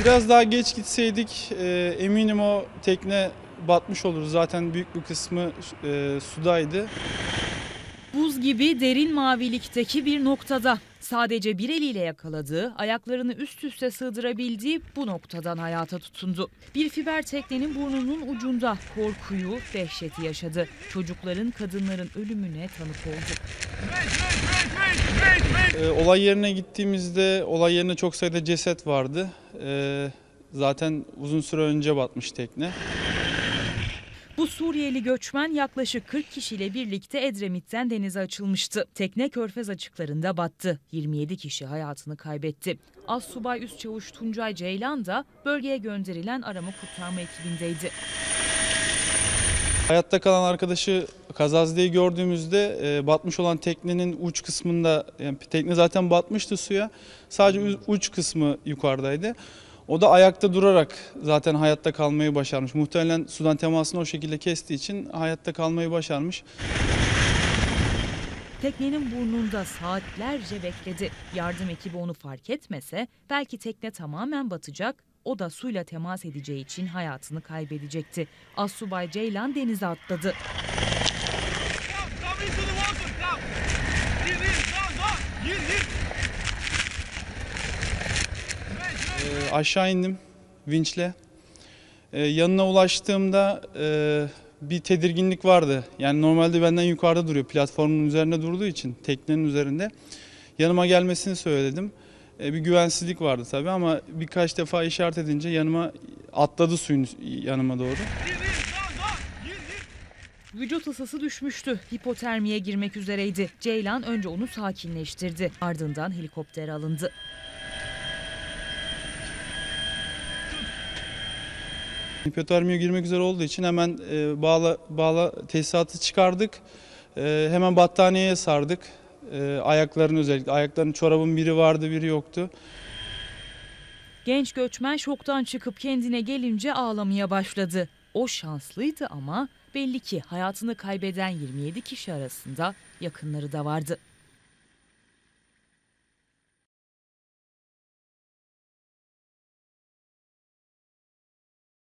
Biraz daha geç gitseydik e, eminim o tekne batmış olur. Zaten büyük bir kısmı e, sudaydı. Buz gibi derin mavilikteki bir noktada sadece bir eliyle yakaladığı, ayaklarını üst üste sığdırabildiği bu noktadan hayata tutundu. Bir fiber teknenin burnunun ucunda korkuyu, dehşeti yaşadı. Çocukların, kadınların ölümüne tanık oldu. E, olay yerine gittiğimizde olay yerine çok sayıda ceset vardı. E, zaten uzun süre önce batmış tekne. Bu Suriyeli göçmen yaklaşık 40 kişiyle birlikte Edremit'ten denize açılmıştı. Tekne Körfez açıklarında battı. 27 kişi hayatını kaybetti. Assubay Üst Çavuş Tuncay Ceylan da bölgeye gönderilen arama kurtarma ekibindeydi. Hayatta kalan arkadaşı Kazazide'yi gördüğümüzde e, batmış olan teknenin uç kısmında, yani tekne zaten batmıştı suya. Sadece uç kısmı yukarıdaydı. O da ayakta durarak zaten hayatta kalmayı başarmış. Muhtemelen sudan temasını o şekilde kestiği için hayatta kalmayı başarmış. Teknenin burnunda saatlerce bekledi. Yardım ekibi onu fark etmese belki tekne tamamen batacak, o da suyla temas edeceği için hayatını kaybedecekti. Assubay Ceylan denize atladı. E, aşağı indim vinçle. E, yanına ulaştığımda e, bir tedirginlik vardı. Yani normalde benden yukarıda duruyor. Platformun üzerinde durduğu için teknenin üzerinde. Yanıma gelmesini söyledim. E, bir güvensizlik vardı tabii ama birkaç defa işaret edince yanıma atladı suyun yanıma doğru. Vücut ısısı düşmüştü. Hipotermiye girmek üzereydi. Ceylan önce onu sakinleştirdi. Ardından helikoptere alındı. Hipotermiye girmek üzere olduğu için hemen e, bağla bağla tesisatı çıkardık. E, hemen battaniyeye sardık. E, özellikle ayaklarının çorabın biri vardı biri yoktu. Genç göçmen şoktan çıkıp kendine gelince ağlamaya başladı. O şanslıydı ama belli ki hayatını kaybeden 27 kişi arasında yakınları da vardı.